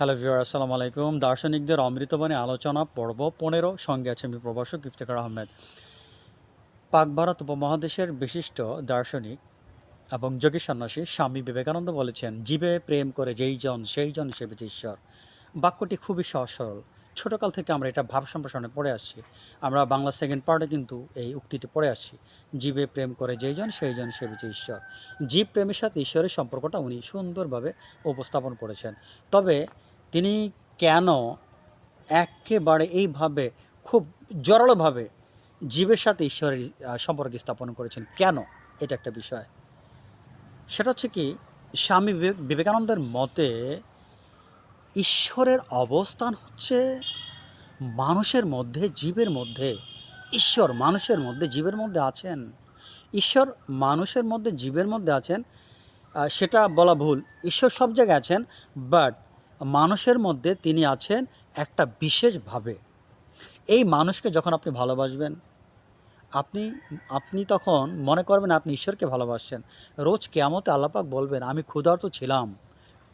Hello viewer আসসালামু আলাইকুম। দার্শনিকদের অমৃতবাণী আলোচনা পর্ব পনেরো। সঙ্গে আছে আমি প্রভাষক ইফতেখার আহমেদ। পাক ভারত উপমহাদেশের বিশিষ্ট দার্শনিক এবং যোগী সন্ন্যাসী স্বামী বিবেকানন্দ বলেছেন, জীবে প্রেম করে যেই জন, সেই জন সেবিত ঈশ্বর। বাক্যটি খুবই সহজ সরল ছোটোকাল থেকে আমরা এটা ভাব সম্প্রসারণে পড়ে আসছি। আমরা বাংলা সেকেন্ড পার্টে কিন্তু এই উক্তিটি পড়ে আসছি। জীবে প্রেম করে যেই জন, সেই জন সেবিত ঈশ্বর। জীব প্রেমের সাথে ঈশ্বরের সম্পর্কটা উনি সুন্দরভাবে উপস্থাপন করেছেন। তবে তিনি কেন একেবারে এইভাবে, খুব জোরালোভাবে জীবের সাথে ঈশ্বরের সম্পর্ক স্থাপন করেছেন? কেন? এটা একটা বিষয়। সেটা হচ্ছে কি, স্বামী বিবে- বিবেকানন্দের মতে ঈশ্বরের অবস্থান হচ্ছে মানুষের মধ্যে, জীবের মধ্যে। ঈশ্বর মানুষের মধ্যে, জীবের মধ্যে আছেন। ঈশ্বর মানুষের মধ্যে, জীবের মধ্যে আছেন। সেটা বলা ভুল। ঈশ্বর সব জায়গায় আছেন, বাট মানুষের মধ্যে তিনি আছেন একটা বিশেষভাবে। এই মানুষকে যখন আপনি ভালোবাসবেন, আপনি আপনি তখন মনে করবেন আপনি ঈশ্বরকে ভালোবাসছেন। রোজ কেয়ামতে আল্লাপাক বলবেন, আমি ক্ষুধার্ত ছিলাম,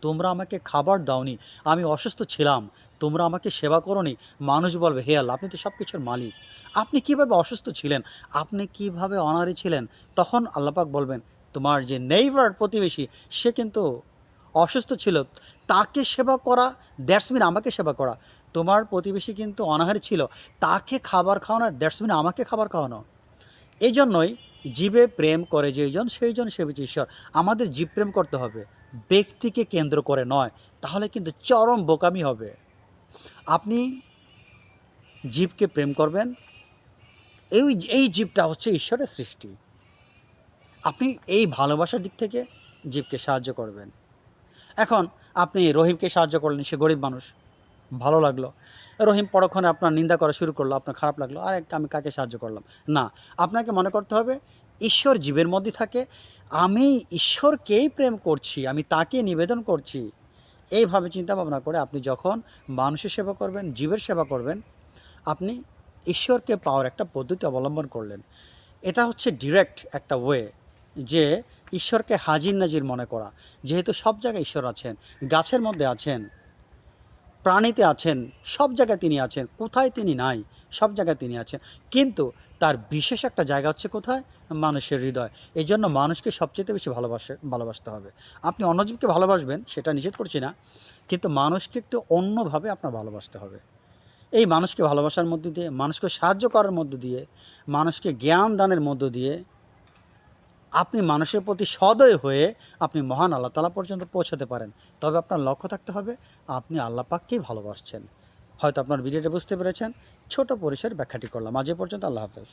তোমরা আমাকে খাবার দাওনি, আমি অসুস্থ ছিলাম, তোমরা আমাকে সেবা করনি। মানুষ বলবে, হে আল্লাহ, আপনি তো সব কিছুর মালিক। আপনি কীভাবে অসুস্থ ছিলেন? আপনি কীভাবে অনারি ছিলেন? তখন আল্লাপাক বলবেন, তোমার যে নেইবার প্রতিবেশী, সে কিন্তু অসুস্থ ছিল, তাকে সেবা করা, দ্যাটস মিন আমাকে সেবা করা। তোমার প্রতিবেশী কিন্তু অনাহারি ছিল, তাকে খাবার খাওয়ানো, দ্যাটস মিন আমাকে খাবার খাওয়ানো। এই জন্যই জীবে প্রেম করে যেইজন সেইজন সেবিত ঈশ্বর। আমাদের জীব প্রেম করতে হবে, ব্যক্তিকে কেন্দ্র করে নয়, তাহলে কিন্তু চরম বোকামি হবে। আপনি জীবকে প্রেম করবেন, এই এই জীবটা হচ্ছে ঈশ্বরের সৃষ্টি। আপনি এই ভালোবাসার দিক থেকে জীবকে সাহায্য করবেন। এখন আপনি রহিমকে সাহায্য করলেন, সে গরিব মানুষ। ভালো লাগল। রহিম পরক্ষণে আপনার নিন্দা করা শুরু করল, আপনার খারাপ লাগল, আরে, আমি কাকে সাহায্য করলাম? না, আপনাকে মনে করতে হবে, ঈশ্বর জীবের মধ্যে থাকে, আমি ঈশ্বরকেই প্রেম করছি, আমি তাকে নিবেদন করছি। এইভাবে চিন্তা ভাবনা করে আপনি যখন মানুষের সেবা করবেন, জীবের সেবা করবেন, আপনি ঈশ্বরকে পাওয়ার একটা পদ্ধতি অবলম্বন করলেন। এটা হচ্ছে ডিরেক্ট একটা ওয়ে যে ঈশ্বরকে হাজির নাজির মনে করা। যেহেতু সব জায়গায় ঈশ্বর আছেন, গাছের মধ্যে আছেন, প্রাণীতে আছেন, সব জায়গায় তিনি আছেন, কোথায় তিনি নাই, সব জায়গায় তিনি আছেন। কিন্তু তার বিশেষ একটা জায়গা হচ্ছে কোথায়? মানুষের হৃদয়। এই জন্য মানুষকে সবচেয়ে বেশি ভালোবাসে, ভালোবাসতে হবে। আপনি অন্যজীবকে ভালোবাসবেন, সেটা নিষেধ করছি না, কিন্তু মানুষকে একটু অন্যভাবে আপনার ভালোবাসতে হবে। এই মানুষকে ভালোবাসার মধ্য দিয়ে, মানুষকে সাহায্য করার মধ্য দিয়ে, মানুষকে জ্ঞান দানের মধ্য দিয়ে আপনি মানুষের প্রতি সদয় হয়ে আপনি মহান আল্লাহ তালা পর্যন্ত পৌঁছাতে পারেন। তবে আপনার লক্ষ্য থাকতে হবে, আপনি আল্লাহ পাককেই ভালোবাসছেন। হয়তো আপনার ভিডিওটা বুঝতে পেরেছেন, ছোট পরিসর ব্যাখ্যাটি করলাম। আজ পর্যন্ত আল্লাহ হাফেজ।